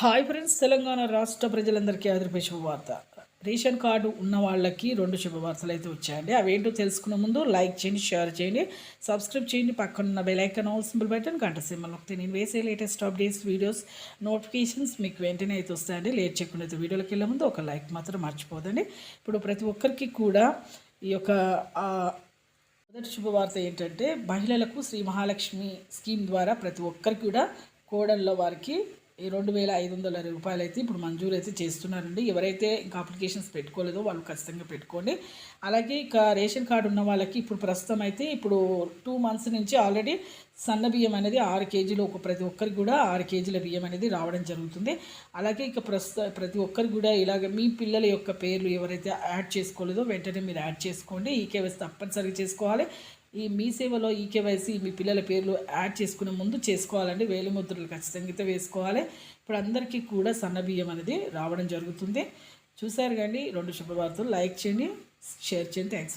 Hi friends Telangana రాష్ట్ర ప్రజలందరికీ ఆదరిపే శుభవార్త. రేషన్ కార్డు ఉన్న వాళ్ళకి రెండు శుభవార్తలు అయితే వచ్చాయండి. అవేంటో తెలుసుకునే ముందు లైక్ చేయండి షేర్ చేయండి సబ్స్క్రైబ్ చేయండి. పక్కన ఉన్న బెల్ ఆల్ సింబల్ బటన్ గంట సింబల్ నొక్కితే నేను వేసే లేటెస్ట్ అప్డేట్స్ వీడియోస్ నోటిఫికేషన్స్ మీకు వెంటనే అయితే వస్తాయండి. లేట్ చేయకుండా అయితే వీడియోలోకి వెళ్ళే ముందు ఒక లైక్ మాత్రం మర్చిపోదండి. ఇప్పుడు ప్రతి ఒక్కరికి కూడా ఈ యొక్క మొదటి శుభవార్త ఏంటంటే మహిళలకు శ్రీ మహాలక్ష్మి స్కీమ్ ద్వారా ప్రతి ఒక్కరికి కూడా కోడళ్ళ వారికి ఈ రెండు వేల ఐదు వందల రూపాయలు అయితే ఇప్పుడు మంజూరు అయితే చేస్తున్నారండి. ఎవరైతే ఇంకా అప్లికేషన్స్ పెట్టుకోలేదో వాళ్ళు ఖచ్చితంగా పెట్టుకోండి. అలాగే ఇక రేషన్ కార్డు ఉన్న వాళ్ళకి ఇప్పుడు ప్రస్తుతం అయితే ఇప్పుడు టూ మంత్స్ నుంచి ఆల్రెడీ సన్న బియ్యం అనేది ఆరు కేజీలు ఒక ప్రతి ఒక్కరికి కూడా ఆరు కేజీల బియ్యం అనేది రావడం జరుగుతుంది. అలాగే ఇక ప్రస్తుత ప్రతి ఒక్కరికి కూడా ఇలాగ మీ పిల్లల యొక్క పేర్లు ఎవరైతే యాడ్ చేసుకోలేదో వెంటనే మీరు యాడ్ చేసుకోండి. ఈ కేవైసీ తప్పనిసరిగా చేసుకోవాలి. ఈ మీ సేవలో ఈ కేవైసీ మీ పిల్లల పేర్లు యాడ్ చేసుకునే ముందు చేసుకోవాలండి. వేలిముద్రలు ఖచ్చితంగా వేసుకోవాలి. ఇప్పుడు అందరికీ కూడా సన్న బియ్యం అనేది రావడం జరుగుతుంది. చూసారు కానీ రెండు శుభవార్తలు. లైక్ చేయండి షేర్ చేయండి. థ్యాంక్స్